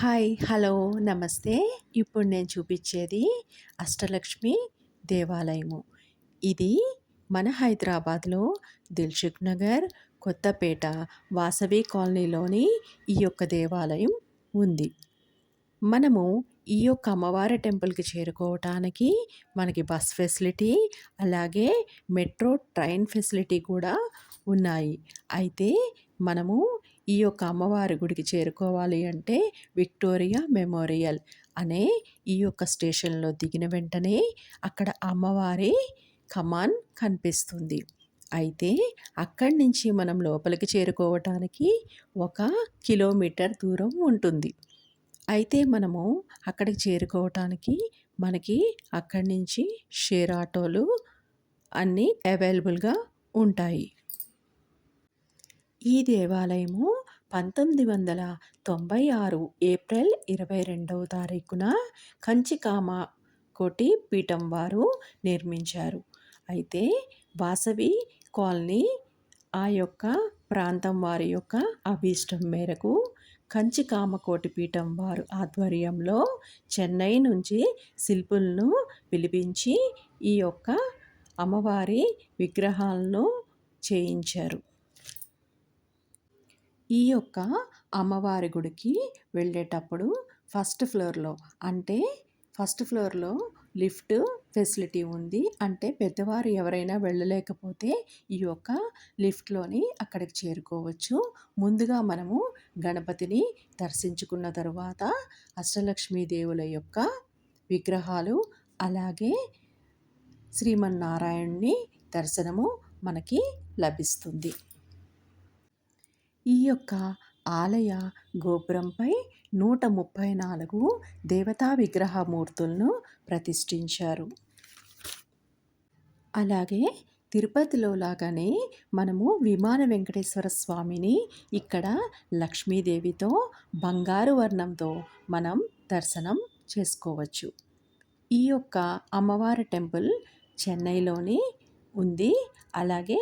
Hi hello నమస్తే. ఇప్పుడు నేను చూపించేది అష్టలక్ష్మి దేవాలయము. ఇది మన హైదరాబాద్లో దిల్షుక్ నగర్ కొత్తపేట వాసవి కాలనీలోని ఈ యొక్క దేవాలయం ఉంది. మనము ఈ యొక్క అమ్మవారి టెంపుల్కి చేరుకోవటానికి మనకి బస్ ఫెసిలిటీ అలాగే మెట్రో ట్రైన్ ఫెసిలిటీ కూడా ఉన్నాయి. అయితే మనము ఈ యొక్క అమ్మవారి గుడికి చేరుకోవాలి అంటే విక్టోరియా మెమోరియల్ అనే ఈ యొక్క స్టేషన్లో దిగిన వెంటనే అక్కడ అమ్మవారి కమాన్ కనిపిస్తుంది. అయితే అక్కడి నుంచి మనం లోపలికి చేరుకోవటానికి ఒక కిలోమీటర్ దూరం ఉంటుంది. అయితే మనము అక్కడికి చేరుకోవటానికి మనకి అక్కడి నుంచి షేర్ ఆటోలు అన్నీ అవైలబుల్గా ఉంటాయి. ఈ దేవాలయము పంతొమ్మిది వందల తొంభై ఆరు ఏప్రిల్ ఇరవై రెండవ తారీఖున కంచికామ కోటి పీఠం వారు నిర్మించారు. అయితే వాసవి కాలనీ ఆ యొక్క ప్రాంతం వారి యొక్క అభీష్టం మేరకు కంచి కామకోటి పీఠం వారు ఆధ్వర్యంలో చెన్నై నుంచి శిల్పులను పిలిపించి ఈ యొక్క అమ్మవారి విగ్రహాలను చేయించారు. ఈ యొక్క అమ్మవారి గుడికి వెళ్ళేటప్పుడు ఫస్ట్ ఫ్లోర్లో అంటే ఫస్ట్ ఫ్లోర్లో లిఫ్ట్ ఫెసిలిటీ ఉంది. అంటే పెద్దవారు ఎవరైనా వెళ్ళలేకపోతే ఈ యొక్క లిఫ్ట్లోని అక్కడికి చేరుకోవచ్చు. ముందుగా మనము గణపతిని దర్శించుకున్న తరువాత అష్టలక్ష్మీదేవుల యొక్క విగ్రహాలు అలాగే శ్రీమన్నారాయణుని దర్శనము మనకి లభిస్తుంది. ఈ యొక్క ఆలయ గోపురంపై నూట ముప్పై నాలుగు దేవతా విగ్రహ మూర్తులను ప్రతిష్ఠించారు. అలాగే తిరుపతిలో లాగానే మనము విమాన వెంకటేశ్వర స్వామిని ఇక్కడ లక్ష్మీదేవితో బంగారు వర్ణంతో మనం దర్శనం చేసుకోవచ్చు. ఈ యొక్క అమ్మవారి టెంపుల్ చెన్నైలోని ఉంది. అలాగే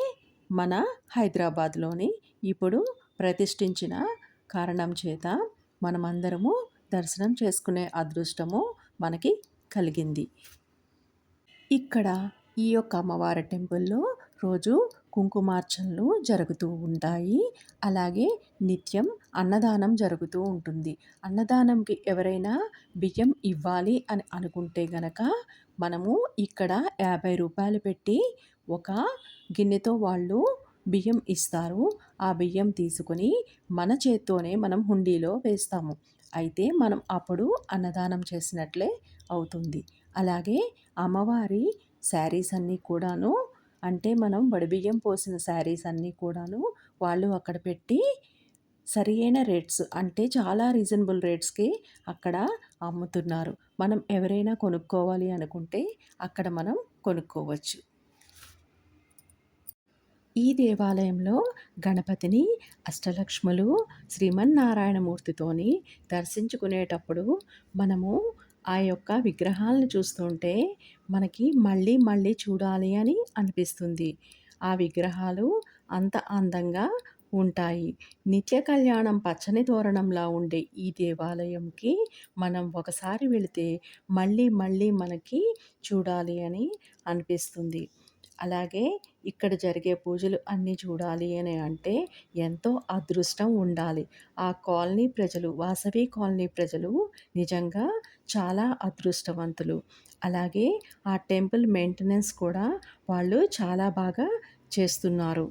మన హైదరాబాద్లోని ఇప్పుడు ప్రతిష్ఠించిన కారణం చేత మనమందరము దర్శనం చేసుకునే అదృష్టము మనకి కలిగింది. ఇక్కడ ఈ యొక్క అమ్మవారి టెంపుల్లో రోజు కుంకుమార్చనలు జరుగుతూ ఉంటాయి. అలాగే నిత్యం అన్నదానం జరుగుతూ ఉంటుంది. అన్నదానంకి ఎవరైనా బియ్యం ఇవ్వాలి అని అనుకుంటే గనక మనము ఇక్కడ యాభై రూపాయలు పెట్టి ఒక గిన్నెతో వాళ్ళు బియ్యం ఇస్తారు. ఆ బియ్యం తీసుకొని మన చేత్తోనే మనం హుండీలో వేస్తాము. అయితే మనం అప్పుడు అన్నదానం చేసినట్లే అవుతుంది. అలాగే అమ్మవారి శారీస్ అన్నీ కూడాను అంటే మనం వడిబియ్యం పోసిన శారీస్ అన్నీ కూడాను వాళ్ళు అక్కడ పెట్టి సరి అయిన రేట్స్ అంటే చాలా రీజనబుల్ రేట్స్కి అక్కడ అమ్ముతున్నారు. మనం ఎవరైనా కొనుక్కోవాలి అనుకుంటే అక్కడ మనం కొనుక్కోవచ్చు. ఈ దేవాలయంలో గణపతిని అష్టలక్ష్ములు శ్రీమన్నారాయణమూర్తితోని దర్శించుకునేటప్పుడు మనము ఆ యొక్క విగ్రహాలను చూస్తుంటే మనకి మళ్ళీ మళ్ళీ చూడాలి అని అనిపిస్తుంది. ఆ విగ్రహాలు అంత అందంగా ఉంటాయి. నిత్య కళ్యాణం పచ్చని తోరణంలా ఉండే ఈ దేవాలయంకి మనం ఒకసారి వెళితే మళ్ళీ మళ్ళీ మనకి చూడాలి అని అనిపిస్తుంది. అలాగే ఇక్కడ జరిగే పూజలు అన్నీ చూడాలి అని అంటే ఎంతో అదృష్టం ఉండాలి. ఆ కాలనీ ప్రజలు వాసవి కాలనీ ప్రజలు నిజంగా చాలా అదృష్టవంతులు. అలాగే ఆ టెంపుల్ మెయింటెనెన్స్ కూడా వాళ్ళు చాలా బాగా చేస్తున్నారు.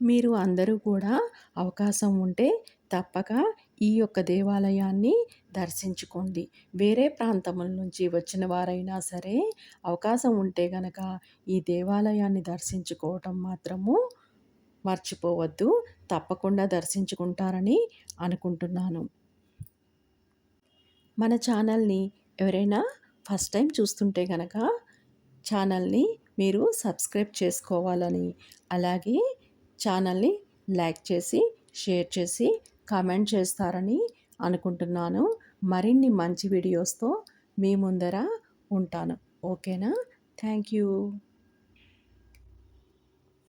మీరు అందరూ కూడా అవకాశం ఉంటే తప్పక ఈ యొక్క దేవాలయాన్ని దర్శించుకోండి. వేరే ప్రాంతముల నుంచి వచ్చిన వారైనా సరే అవకాశం ఉంటే గనక ఈ దేవాలయాన్ని దర్శించుకోవటం మాత్రము మర్చిపోవద్దు. తప్పకుండా దర్శించుకుంటారని అనుకుంటున్నాను. మన ఛానల్ని ఎవరైనా ఫస్ట్ టైం చూస్తుంటే కనుక ఛానల్ని మీరు సబ్స్క్రైబ్ చేసుకోవాలని అలాగే ఛానల్ని లైక్ చేసి షేర్ చేసి కామెంట్ చేస్తారని అనుకుంటున్నాను. మరిన్ని మంచి వీడియోస్తో మీ ముందర ఉంటాను. ఓకేనా? Thank you.